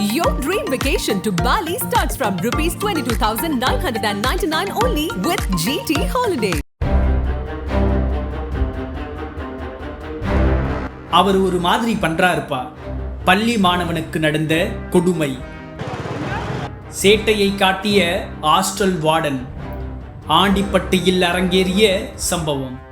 Your dream vacation to Bali starts from rupees 22,999 only with GT Holiday. அவர் ஒரு மாதிரி பண்றாருப்பா. பள்ளி மாணவனுக்கு நடந்த கொடுமை. சேட்டையை காட்டிய ஹாஸ்டல் வார்டன் ஆண்டிப்பட்டியில் அரங்கேறிய சம்பவம்.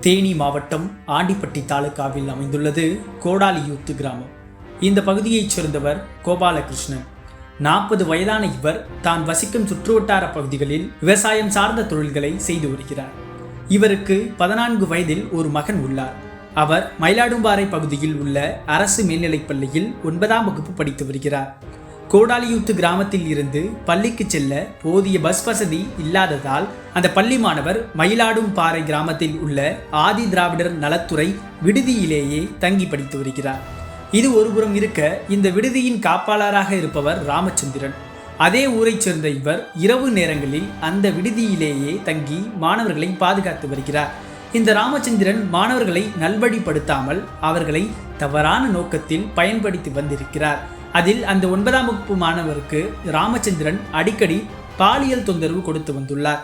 தேனி மாவட்டம் ஆண்டிப்பட்டி தாலுகாவில் அமைந்துள்ளது கோடாலியூத்து கிராமம். இந்த பகுதியைச் சேர்ந்தவர் கோபாலகிருஷ்ணன். நாற்பது வயதான இவர் தான் வசிக்கும் சுற்றுவட்டார பகுதிகளில் விவசாயம் சார்ந்த தொழில்களை செய்து வருகிறார். இவருக்கு பதினான்கு வயதில் ஒரு மகன் உள்ளார். அவர் மயிலாடும்பாறை பகுதியில் உள்ள அரசு மேல்நிலைப் பள்ளியில் ஒன்பதாம் வகுப்பு படித்து வருகிறார். கோடாலியூத்து கிராமத்தில் இருந்து பள்ளிக்கு செல்ல போதிய பஸ் வசதி இல்லாததால் அந்த பள்ளி மாணவர் மயிலாடும் பாறை கிராமத்தில் உள்ள ஆதி திராவிடர் நலத்துறை விடுதியிலேயே தங்கி படித்து வருகிறார். இது ஒருபுறம் இருக்க இந்த விடுதியின் காப்பாளராக இருப்பவர் ராமச்சந்திரன். அதே ஊரைச் சேர்ந்த இவர் இரவு நேரங்களில் அந்த விடுதியிலேயே தங்கி மாணவர்களை பாதுகாத்து வருகிறார். இந்த ராமச்சந்திரன் மாணவர்களை நல்வழிப்படுத்தாமல் அவர்களை தவறான நோக்கத்தில் பயன்படுத்தி வந்திருக்கிறார். அதில் அந்த ஒன்பதாம் வகுப்பு மாணவருக்கு ராமச்சந்திரன் அடிக்கடி பாலியல் தொந்தரவு கொடுத்து வந்துள்ளார்.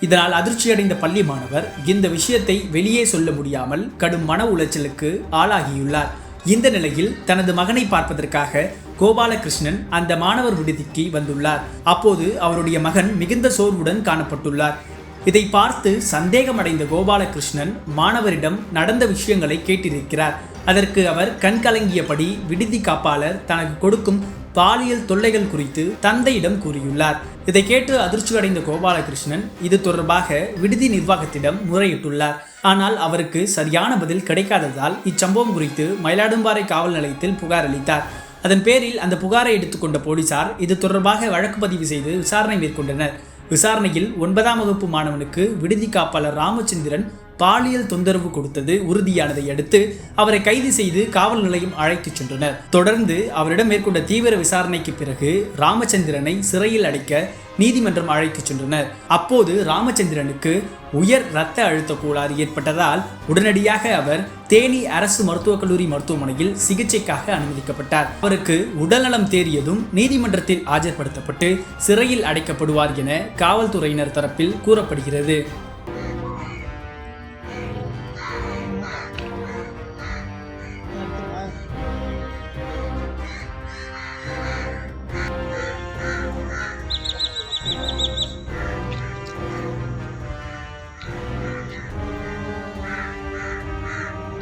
இதனால் அதிர்ச்சியடைந்த பள்ளி மாணவர் இந்த விஷயத்தை வெளியே சொல்ல முடியாமல் கடும் மன உளைச்சலுக்கு ஆளாகியுள்ளார். இந்த நிலையில் தனது மகனை பார்ப்பதற்காக கோபாலகிருஷ்ணன் அந்த மாணவர் விடுதிக்கு வந்துள்ளார். அப்போது அவருடைய மகன் மிகுந்த சோர்வுடன் காணப்பட்டுள்ளார். இதை பார்த்து சந்தேகமடைந்த கோபாலகிருஷ்ணன் மாணவரிடம் நடந்த விஷயங்களை கேட்டிருக்கிறார். அதற்கு அவர் கண்கலங்கியபடி விடுதி காப்பாளர் தனக்கு கொடுக்கும் பாலியல் தொல்லைகள் குறித்து தந்தையிடம் கூறியுள்ளார். இதை கேட்டு அதிர்ச்சி அடைந்த கோபாலகிருஷ்ணன் இது தொடர்பாக விடுதி நிர்வாகத்திடம் முறையிட்டுள்ளார். ஆனால் அவருக்கு சரியான பதில் கிடைக்காததால் இச்சம்பவம் குறித்து மயிலாடும்பாறை காவல் நிலையத்தில் புகார் அளித்தார். அதன் பேரில் அந்த புகாரை எடுத்துக்கொண்ட போலீசார் இது தொடர்பாக வழக்கு பதிவு செய்து விசாரணை மேற்கொண்டனர். விசாரணையில் ஒன்பதாம் வகுப்பு மாணவனுக்கு விடுதி காப்பாளர் ராமச்சந்திரன் பாலியல் தொந்தரவு கொடுத்தது உறுதியானதை அடுத்து அவரை கைது செய்து காவல் நிலையம் அழைத்துச் சென்றனர். தொடர்ந்து அவரிடம் மேற்கொண்ட தீவிர விசாரணைக்கு பிறகு ராமச்சந்திரனை சிறையில் அடைக்க நீதிமன்றம் அழைத்துச் சென்றனர். அப்போது ராமச்சந்திரனுக்கு உயர் இரத்த அழுத்த கோளாறு ஏற்பட்டதால் உடனடியாக அவர் தேனி அரசு மருத்துவக் கல்லூரி மருத்துவமனையில் சிகிச்சைக்காக அனுமதிக்கப்பட்டார். அவருக்கு உடல்நலம் தேறியதும் நீதிமன்றத்தில் ஆஜர்படுத்தப்பட்டு சிறையில் அடைக்கப்படுவார் என காவல்துறையினர் தரப்பில் கூறப்படுகிறது.